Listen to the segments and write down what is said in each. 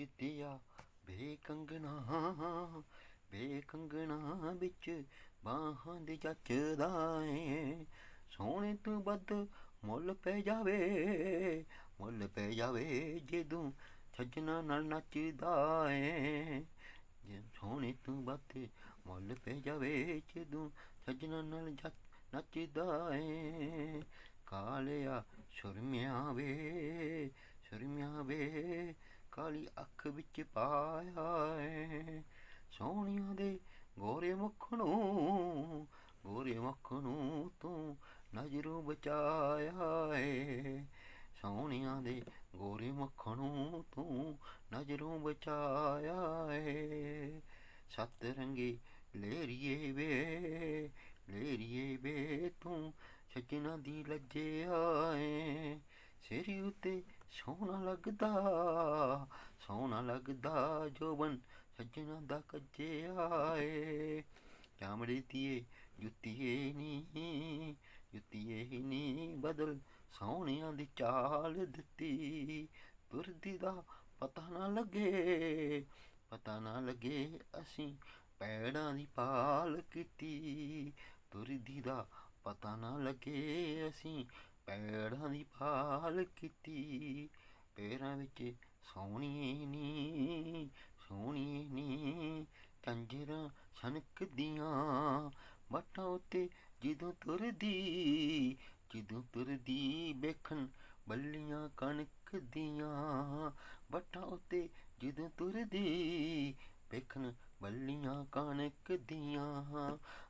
ਨੱਚਦਿਆ ਵੇ ਕੰਗਣਾ ਵੇ ਕੰਗਣਾ ਵਿੱਚ ਬਾਹਾਂ ਦੇ ਜੱਚਦਾ ਏ। ਸੋਹਣੇ ਤੂੰ ਵੱਧ ਮੁੱਲ ਪੈ ਜਾਵੇ, ਮੁੱਲ ਪੈ ਜਾਵੇ ਜਦੋਂ ਸੱਜਣਾ ਨਾਲ ਨੱਚਦਾ ਏ। ਜੇ ਸੋਹਣੇ ਤੂੰ ਵੱਧ ਮੁੱਲ ਪੈ ਜਾਵੇ ਜਦੋਂ ਸੱਜਣਾ ਨਾਲ ਜੱਚ- ਨੱਚਦਾ ਏ। ਕਾਲਿਆ ਸੁਰਮਿਆ ਵੇ ਸੁਰਮਿਆ ਵੇ ਕਾਲੀ ਅੱਖ ਵਿੱਚ ਪਾਇਆ ਏ। ਸੋਹਣੀਆਂ ਦੇ ਗੋਰੇ ਮੁਖ ਨੂੰ, ਗੋਰੇ ਮੁਖ ਨੂੰ ਤੂੰ ਨਜ਼ਰੋਂ ਬਚਾਇਆ ਏ। ਸੋਹਣੀਆਂ ਦੇ ਗੋਰੇ ਮੁਖ ਨੂੰ ਤੂੰ ਨਜ਼ਰੋਂ ਬਚਾਇਆ ਏ। ਸੱਤ ਰੰਗੇ ਲੇਰੀਏ ਵੇ ਲੇਰੀਏ ਵੇ ਤੂੰ ਸੱਜਣਾ ਦੀ ਲੱਜੇ ਆਏ ਸਿਰ ਉਤੇ ਸੋਹਣਾ ਲੱਗਦਾ ਸੋਹਣਾ ਲੱਗਦਾ ਜੋਬਨ ਸੱਜਣਾ ਦਾ ਕੱਜੇ ਆਏ। ਚਾਮੜੇ ਦੀਏ ਜੁੱਤੀਏ ਨੀ ਜੁੱਤੀਏ ਨੀ ਬਦਲ ਸੋਹਣਿਆਂ ਦੀ ਚਾਲ ਦਿੱਤੀ। ਤੁਰਦੀ ਦਾ ਪਤਾ ਨਾ ਲੱਗੇ, ਪਤਾ ਨਾ ਲੱਗੇ ਅਸੀਂ ਪੈੜਾਂ ਦੀ ਪਾਲ ਕੀਤੀ। ਤੁਰਦੀ ਦਾ ਪਤਾ ਨਾ ਲੱਗੇ ਅਸੀਂ ਪੈੜਾਂ ਦੀ ਭਾਲ ਕੀਤੀ। ਪੈਰਾਂ ਵਿੱਚ ਸੋਹਣੀਏ ਨੀ ਸੋਹਣੀਏ ਨੀ ਕੰਜਰਾਂ ਛਨਕਦੀਆਂ ਬਾਟਾਂ ਉੱਤੇ ਜਦੋਂ ਤੁਰਦੀ ਜਦੋਂ ਤੁਰਦੀ ਵੇਖਣ ਬੱਲੀਆਂ ਕਣਕ ਦੀਆਂ ਬਾਟਾਂ ਉੱਤੇ ਜਦੋਂ ਤੁਰਦੀ ਵੇਖਣ ਬੱਲੀਆਂ ਕਣਕ ਦੀਆਂ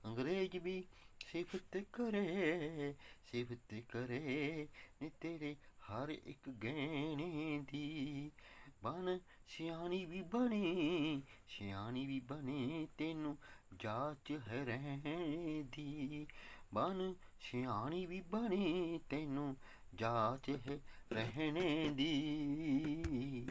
ਅੰਗਰੇਜ਼ ਵੀ ਸਿਫਤ ਕਰੇ ਸਿਫਤ ਕਰੇ ਨੀ ਤੇਰੇ ਹਰ ਇੱਕ ਗਹਿਣੇ ਦੀ। ਬਣ ਸਿਆਣੀ ਵੀ ਬਣੀ, ਸਿਆਣੀ ਵੀ ਬਣੀ ਤੈਨੂੰ ਜਾਚ ਹੈ ਰਹਿਣ ਦੀ ਬਣ ਸਿਆਣੀ ਵੀ ਬਣੀ ਤੈਨੂੰ ਜਾਚ ਹੈ ਰਹਿਣੇ ਦੀ